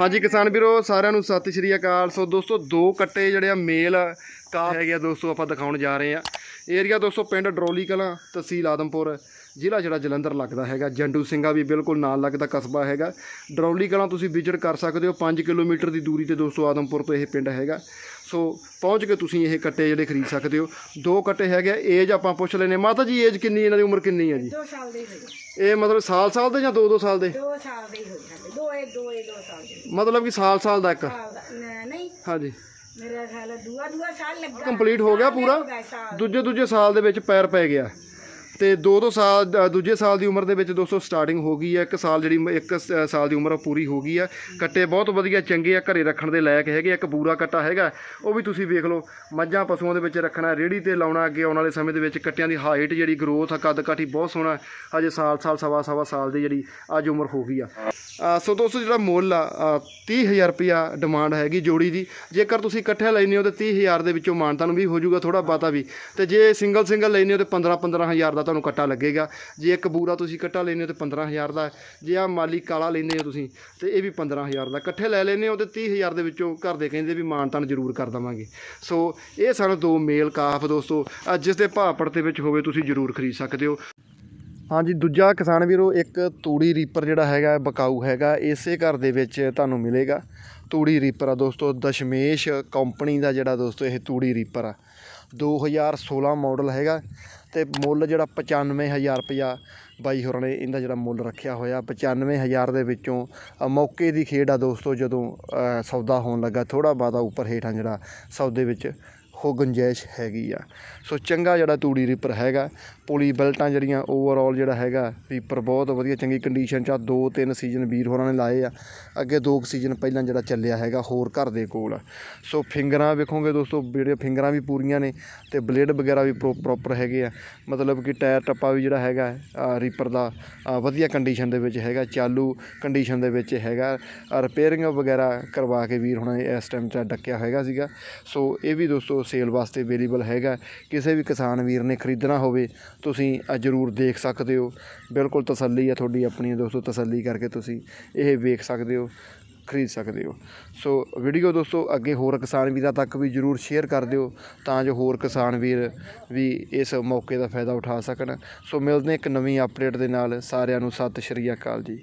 ਹਾਂਜੀ ਕਿਸਾਨ ਵੀਰੋ, ਸਾਰਿਆਂ ਨੂੰ ਸਤਿ ਸ਼੍ਰੀ ਅਕਾਲ। ਸੋ ਦੋਸਤੋ, ਦੋ ਕੱਟੇ ਜਿਹੜੇ ਆ ਮੇਲ ਕਾ ਹੈਗੇ ਆ ਦੋਸਤੋ, ਆਪਾਂ ਦਿਖਾਉਣ ਜਾ ਰਹੇ ਆ। ਏਰੀਆ ਦੋਸਤੋ, ਪਿੰਡ ਡਰੋਲੀ ਕਲਾਂ, ਤਹਿਸੀਲ ਆਦਮਪੁਰ, ਜ਼ਿਲ੍ਹਾ ਜਿਹੜਾ ਜਲੰਧਰ ਲੱਗਦਾ ਹੈਗਾ। ਜੰਡੂ ਸਿੰਘਾ ਵੀ ਬਿਲਕੁਲ ਨਾਲ ਲੱਗਦਾ ਕਸਬਾ ਹੈਗਾ। ਡਰੌਲੀ ਕਲਾਂ ਤੁਸੀਂ ਵਿਜ਼ਿਟ ਕਰ ਸਕਦੇ ਹੋ 5 ਕਿਲੋਮੀਟਰ ਦੀ ਦੂਰੀ ਤੇ ਦੋਸਤੋ ਆਦਮਪੁਰ ਤੋਂ ਇਹ ਪਿੰਡ ਹੈਗਾ। ਸੋ ਪਹੁੰਚ ਕੇ ਤੁਸੀਂ ਇਹ ਕੱਟੇ ਜਿਹੜੇ ਖਰੀਦ ਸਕਦੇ ਹੋ। ਦੋ ਕੱਟੇ ਹੈਗੇ ਏਜ ਆਪਾਂ ਪੁੱਛ ਲੈਨੇ ਮਾਤਾ ਜੀ ਏਜ ਕਿੰਨੀ, ਇਹਨਾਂ ਦੀ ਉਮਰ ਕਿੰਨੀ ਹੈ ਜੀ? ਦੋ ਸਾਲ ਦੇ ਹੀ ਇਹ ਮਤਲਬ ਸਾਲ ਸਾਲ ਦੇ ਜਾਂ ਦੋ ਦੋ ਸਾਲ ਦੇ? ਦੋ ਸਾਲ ਦੇ ਹੀ ਹੋਏ ਸਾਡੇ। ਦੋ ਇਹ ਦੋ ਇਹ ਦੋ ਸਾਲ ਦੇ। ਮਤਲਬ ਕਿ ਸਾਲ ਸਾਲ ਦਾ ਇੱਕ? ਸਾਲ ਦਾ। ਨ- ਨਹੀਂ। ਹਾਂਜੀ। ਮੇਰਾ ਖਿਆਲ ਹੈ ਦੂਆ ਦੂਆ ਸਾਲ ਲੱਗਾ। ਕੰਪਲੀਟ ਹੋ ਗਿਆ ਸਾਲ ਪੂਰਾ? ਹੋ ਗਿਆ ਸਾਲ। ਦੂਜੇ ਦੂਜੇ ਸਾਲ ਦੇ ਵਿੱਚ ਪੈਰ ਪੈ ਗਿਆ। ਤੇ ਦੋ ਦੋ ਸਾਲ ਦੂਜੇ ਸਾਲ ਦੀ ਉਮਰ ਦੇ ਵਿੱਚ ਦੋਸਤੋ ਸਟਾਰਟਿੰਗ ਹੋ ਗਈ ਹੈ। ਇੱਕ ਸਾਲ ਜਿਹੜੀ ਇੱਕ ਸਾਲ ਦੀ ਉਮਰ ਪੂਰੀ ਹੋ ਗਈ ਹੈ। ਕੱਟੇ ਬਹੁਤ ਵਧੀਆ ਚੰਗੇ ਆ ਘਰੇ ਰੱਖਣ ਦੇ ਲਾਇਕ ਹੈਗੇ ਇੱਕ ਬੂਰਾ ਕੱਟਾ ਹੈਗਾ। ਉਹ ਵੀ ਤੁਸੀਂ ਵੇਖ ਲਓ ਮੱਝਾਂ ਪਸ਼ੂਆਂ ਦੇ ਵਿੱਚ ਰੱਖਣਾ ਰੇੜੀ ਤੇ ਲਾਉਣਾ ਅੱਗੇ ਆਉਣ ਵਾਲੇ ਸਮੇਂ ਦੇ ਵਿੱਚ ਕੱਟਿਆਂ ਦੀ ਹਾਈਟ ਜਿਹੜੀ ਗਰੋਥ ਆ ਕੱਦ ਕਾਠੀ ਬਹੁਤ ਸੋਹਣਾ ਹਜੇ ਸਾਲ ਸਾਲ ਸਵਾ ਸਵਾ ਸਾਲ ਦੀ ਜਿਹੜੀ ਅੱਜ ਉਮਰ ਹੋ ਗਈ ਆ। ਸੋ ਦੋਸਤੋ ਜਿਹੜਾ ਮੁੱਲ ਆ ਅ, 30000 ਰੁਪਿਆ ਡਿਮਾਂਡ ਹੈਗੀ ਜੋੜੀ ਦੀ। ਜੇਕਰ ਤੁਸੀਂ ਇਕੱਠੇ ਲੈਨੇ ਹੋ ਤੇ 30000 ਦੇ ਵਿੱਚੋਂ ਮਾਨਤਾ ਨੂੰ ਵੀ ਹੋ ਜਾਊਗਾ ਥੋੜਾ ਬਾਤਾ ਵੀ। ਤੇ ਜੇ ਸਿੰਗਲ ਸਿੰਗਲ ਲੈਨੇ ਹੋ ਤੇ 15 15000 ਦਾ ਤੁਹਾਨੂੰ ਕੱਟਾ ਲੱਗੇਗਾ। ਜੇ ਇੱਕ ਬੂਰਾ ਤੁਸੀਂ ਕੱਟਾ ਲੈਨੇ ਹੋ ਤੇ 15000 ਦਾ ਜੇ ਆ ਮਾਲੀ ਕਾਲਾ ਲੈਨੇ ਹੋ ਤੁਸੀਂ ਤੇ ਇਹ ਵੀ 15000 ਦਾ। ਇਕੱਠੇ ਲੈ ਲੈਨੇ ਹੋ ਤੇ 30000 ਦੇ ਵਿੱਚੋਂ ਘਰ ਦੇ ਕਹਿੰਦੇ ਵੀ ਮਾਨਤਾਨ ਜ਼ਰੂਰ ਕਰ ਦਵਾਂਗੇ। ਸੋ ਇਹ ਸਾਨੂੰ ਦੋ ਮੇਲ ਕਾਫ ਦੋਸਤੋ। ਜਿਸ ਦੇ ਭਾਅ ਪੜਤੇ ਵਿੱਚ ਹੋਵੇ ਤੁਸੀਂ ਜ਼ਰੂਰ ਖਰੀਦ ਸਕਦੇ ਹੋ। ਹਾਂਜੀ, ਦੂਜਾ ਕਿਸਾਨ ਵੀਰੋ, ਇੱਕ ਤੂੜੀ ਰੀਪਰ ਜਿਹੜਾ ਹੈਗਾ, ਬਕਾਊ ਹੈਗਾ, ਇਸੇ ਘਰ ਦੇ ਵਿੱਚ ਤੁਹਾਨੂੰ ਮਿਲੇਗਾ। ਤੂੜੀ ਰੀਪਰ ਆ ਦੋਸਤੋ, ਦਸ਼ਮੇਸ਼ ਕੰਪਨੀ ਦਾ ਜਿਹੜਾ ਦੋਸਤੋ ਇਹ ਤੂੜੀ ਰੀਪਰ ਆ। 2016 ਮਾਡਲ ਹੈਗਾ। ਤੇ ਮੁੱਲ ਜਿਹੜਾ 95000 ਰੁਪਇਆ ਬਾਈ ਹੋਰਾਂ ਨੇ ਇਹਦਾ ਜਿਹੜਾ ਮੁੱਲ ਰੱਖਿਆ ਹੋਇਆ। 95000 ਦੇ ਵਿੱਚੋਂ ਮੌਕੇ ਦੀ ਖੇਡ ਆ ਦੋਸਤੋ ਜਦੋਂ ਸੌਦਾ ਹੋਣ ਲੱਗਾ ਥੋੜਾ ਬਾਦਾ ਉੱਪਰ ਹੇਠਾਂ ਜਿਹੜਾ ਸੌਦੇ ਵਿੱਚ ਉਹ ਗੁੰਜਾਇਸ਼ ਹੈਗੀ ਆ। ਸੋ ਚੰਗਾ ਜਿਹੜਾ ਤੂੜੀ ਰੀਪਰ ਹੈਗਾ, ਪੁਲੀ ਬੈਲਟਾਂ ਜਿਹੜੀਆਂ ਓਵਰਆਲ ਜਿਹੜਾ ਹੈਗਾ, ਰੀਪਰ ਬਹੁਤ ਵਧੀਆ, ਚੰਗੀ ਕੰਡੀਸ਼ਨ 'ਚ ਆ। ਦੋ ਤਿੰਨ ਸੀਜ਼ਨ ਵੀਰ ਹੋਰਾਂ ਨੇ ਲਾਏ ਆ। ਅੱਗੇ ਦੋ ਸੀਜ਼ਨ ਪਹਿਲਾਂ ਜਿਹੜਾ ਚੱਲਿਆ ਹੈਗਾ, ਹੋਰ ਘਰ ਦੇ ਕੋਲ। ਸੋ ਫਿੰਗਰਾਂ ਵੇਖੋਗੇ ਦੋਸਤੋ ਜਿਹੜੇ ਫਿੰਗਰਾਂ ਵੀ ਪੂਰੀਆਂ ਨੇ ਤੇ ਬਲੇਡ ਵਗੈਰਾ ਵੀ ਪ੍ਰੋਪਰ ਹੈਗੇ ਆ। ਮਤਲਬ ਕਿ ਟਾਇਰ ਟੱਪਾ ਵੀ ਜਿਹੜਾ ਹੈਗਾ ਰੀਪਰ ਦਾ ਵਧੀਆ ਕੰਡੀਸ਼ਨ ਦੇ ਵਿੱਚ ਹੈਗਾ, ਚਾਲੂ ਕੰਡੀਸ਼ਨ ਦੇ ਵਿੱਚ ਹੈਗਾ। ਰਿਪੇਅਰਿੰਗ ਵਗੈਰਾ ਕਰਵਾ ਕੇ ਵੀਰ ਹੁਣ ਇਸ ਟਾਈਮ 'ਚ ਡੱਕਿਆ ਹੈਗਾ ਸੀਗਾ। ਸੋ ਇਹ ਵੀ ਦੋਸਤੋ ਸੇਲ ਵਾਸਤੇ ਅਵੇਲੇਬਲ ਹੈਗਾ ਕਿਸੇ ਵੀ ਕਿਸਾਨ ਵੀਰ ਨੇ ਖਰੀਦਣਾ ਹੋਵੇ, ਤੁਸੀਂ ਜ਼ਰੂਰ ਦੇਖ ਸਕਦੇ ਹੋ। ਬਿਲਕੁਲ ਤਸੱਲੀ ਆ ਤੁਹਾਡੀ ਆਪਣੀ ਦੋਸਤੋ, ਤਸੱਲੀ ਕਰਕੇ ਤੁਸੀਂ ਇਹ ਵੇਖ ਸਕਦੇ ਹੋ, ਖਰੀਦ ਸਕਦੇ ਹੋ। ਸੋ ਵੀਡੀਓ ਦੋਸਤੋ, ਅੱਗੇ ਹੋਰ ਕਿਸਾਨ ਵੀਰਾਂ ਤੱਕ ਵੀ ਜਰੂਰ ਸ਼ੇਅਰ ਕਰ ਦਿਓ, ਤਾਂ ਜੋ ਹੋਰ ਕਿਸਾਨ ਵੀਰ ਵੀ ਇਸ ਮੌਕੇ ਦਾ ਫਾਇਦਾ ਉਠਾ ਸਕਣ। ਸੋ ਮਿਲਦੇ ਹਾਂ ਇੱਕ ਨਵੀਂ ਅਪਡੇਟ ਦੇ ਨਾਲ। ਸਾਰਿਆਂ ਨੂੰ ਸਤਿ ਸ਼੍ਰੀ ਅਕਾਲ ਜੀ।